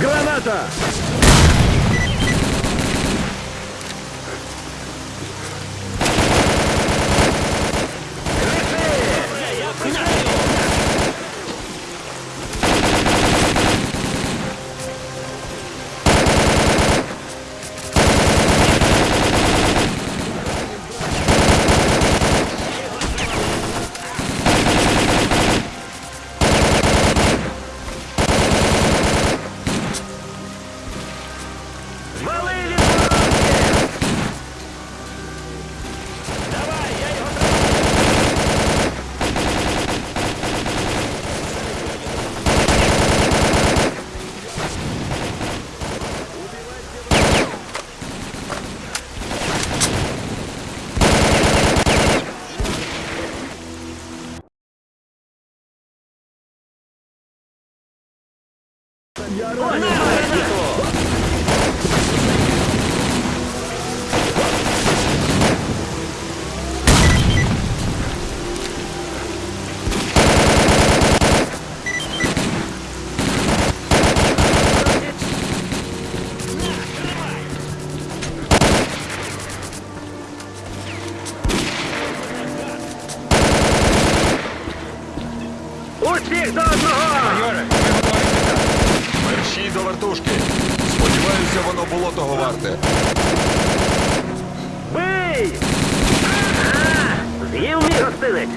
Граната! Мерщій. Сподіваюся, воно було того варте. Бий! З'їв мій гостинець!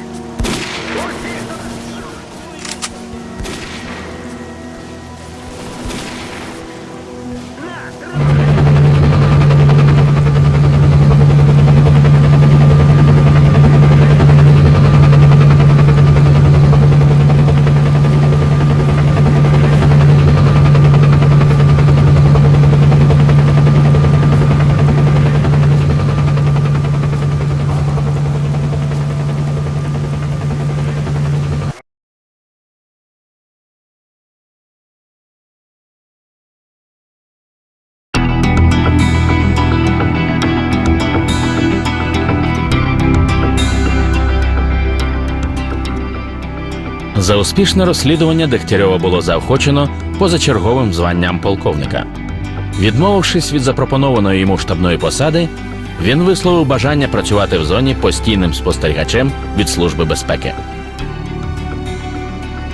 За успішне розслідування Дегтярьова було заохочено позачерговим званням полковника. Відмовившись від запропонованої йому штабної посади, він висловив бажання працювати в зоні постійним спостерігачем від Служби безпеки.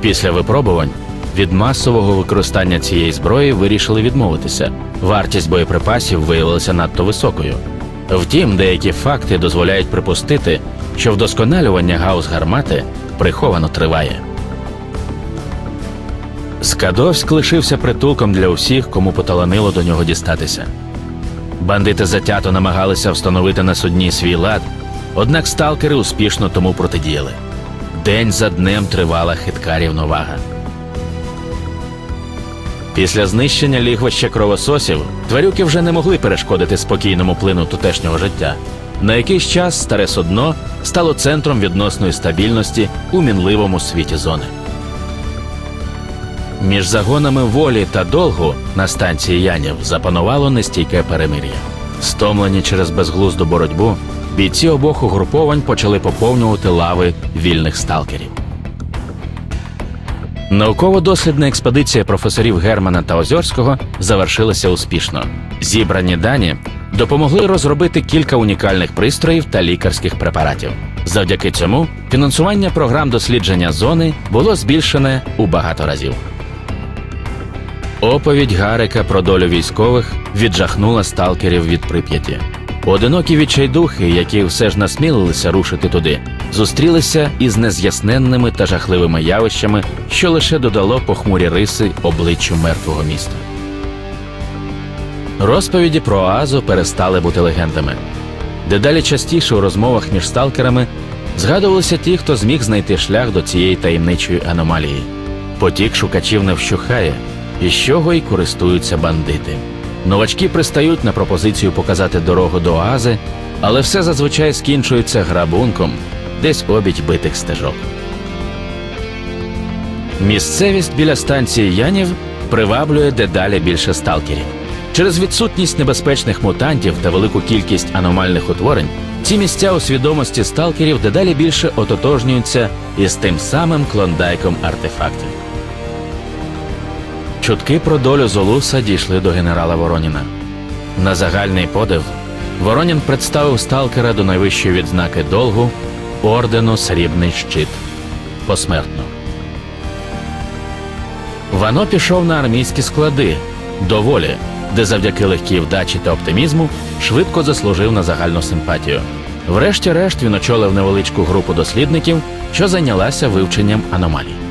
Після випробувань від масового використання цієї зброї вирішили відмовитися. Вартість боєприпасів виявилася надто високою. Втім, деякі факти дозволяють припустити, що вдосконалювання гаус гармати приховано триває. Скадовськ лишився притулком для усіх, кому поталанило до нього дістатися. Бандити затято намагалися встановити на судні свій лад, однак сталкери успішно тому протидіяли. День за днем тривала хитка рівновага. Після знищення лігвища кровососів тварюки вже не могли перешкодити спокійному плину тутешнього життя. На якийсь час старе судно стало центром відносної стабільності у мінливому світі зони. Між загонами волі та долгу на станції Янів запанувало нестійке перемир'я. Стомлені через безглузду боротьбу, бійці обох угруповань почали поповнювати лави вільних сталкерів. Науково-дослідна експедиція професорів Германа та Озьорського завершилася успішно. Зібрані дані допомогли розробити кілька унікальних пристроїв та лікарських препаратів. Завдяки цьому фінансування програм дослідження зони було збільшене у багато разів. Оповідь Гарика про долю військових віджахнула сталкерів від прип'яті. Одинокі відчайдухи, які все ж насмілилися рушити туди, зустрілися із нез'ясненними та жахливими явищами, що лише додало похмурі риси обличчю мертвого міста. Розповіді про Оазу перестали бути легендами. Дедалі частіше у розмовах між сталкерами Згадувалися ті, хто зміг знайти шлях до цієї таємничої аномалії. Потік шукачів не вщухає, і з чого й користуються бандити. Новачки пристають на пропозицію показати дорогу до оази, але все зазвичай скінчується грабунком, десь обідь битих стежок. Місцевість біля станції Янів приваблює дедалі більше сталкерів. Через відсутність небезпечних мутантів та велику кількість аномальних утворень ці місця у свідомості сталкерів дедалі більше ототожнюються із тим самим клондайком артефактів. Чутки про долю Золуса дійшли до генерала Вороніна. На загальний подив Воронін представив сталкера до найвищої відзнаки долгу ордену Срібний щит посмертно. Вано пішов на армійські склади до волі, де завдяки легкій вдачі та оптимізму швидко заслужив на загальну симпатію. Врешті-решт він очолив невеличку групу дослідників, що зайнялася вивченням аномалій.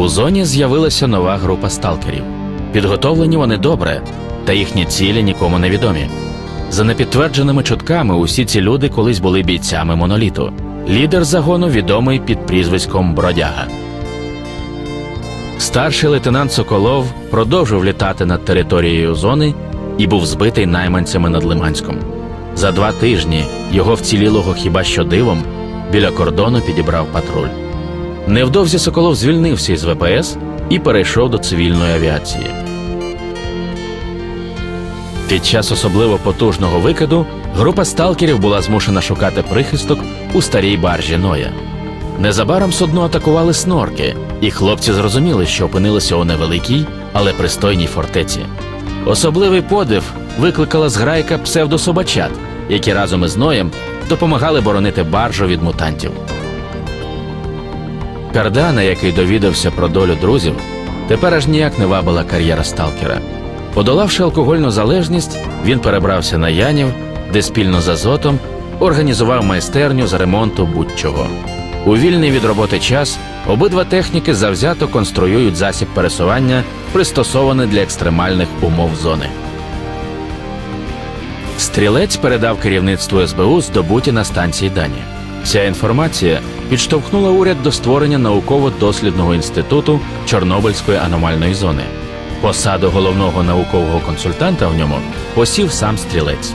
У зоні з'явилася нова група сталкерів. Підготовлені вони добре, та їхні цілі нікому не відомі. За непідтвердженими чутками, усі ці люди колись були бійцями моноліту. Лідер загону відомий під прізвиськом Бродяга. Старший лейтенант Соколов продовжив літати над територією зони і був збитий найманцями над Лиманськом. За два тижні його вцілілого хіба що дивом біля кордону підібрав патруль. Невдовзі Соколов звільнився із ВПС і перейшов до цивільної авіації. Під час особливо потужного викиду група сталкерів була змушена шукати прихисток у старій баржі Ноя. Незабаром судно атакували снорки, і хлопці зрозуміли, що опинилися у невеликій, але пристойній фортеці. Особливий подив викликала зграйка псевдособачат, які разом із Ноєм допомагали боронити баржу від мутантів. Кардана, який довідався про долю друзів, тепер аж ніяк не вабила кар'єра сталкера. Подолавши алкогольну залежність, він перебрався на Янів, де спільно з Азотом організував майстерню з ремонту будь-чого. У вільний від роботи час обидва техніки завзято конструюють засіб пересування, пристосований для екстремальних умов зони. Стрілець передав керівництву СБУ здобуті на станції дані. Ця інформація підштовхнула уряд до створення науково-дослідного інституту Чорнобильської аномальної зони. Посаду головного наукового консультанта в ньому посів сам стрілець.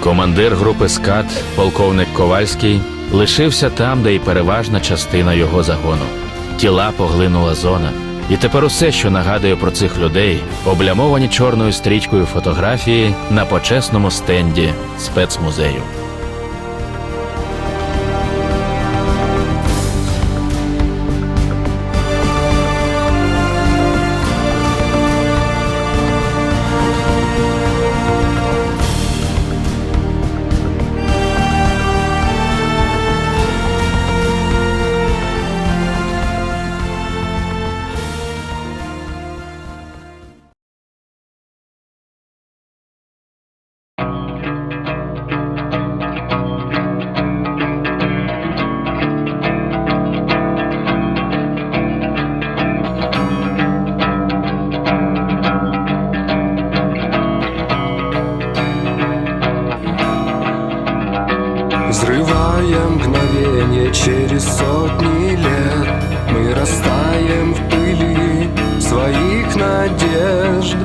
Командир групи СКАТ, полковник Ковальський, лишився там, де й переважна частина його загону. Тіла поглинула зона. І тепер усе, що нагадує про цих людей, облямовані чорною стрічкою фотографії на почесному стенді спецмузею. Взрывая мгновение через сотни лет. Мы растаем в пыли своих надежд.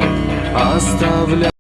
Оставляя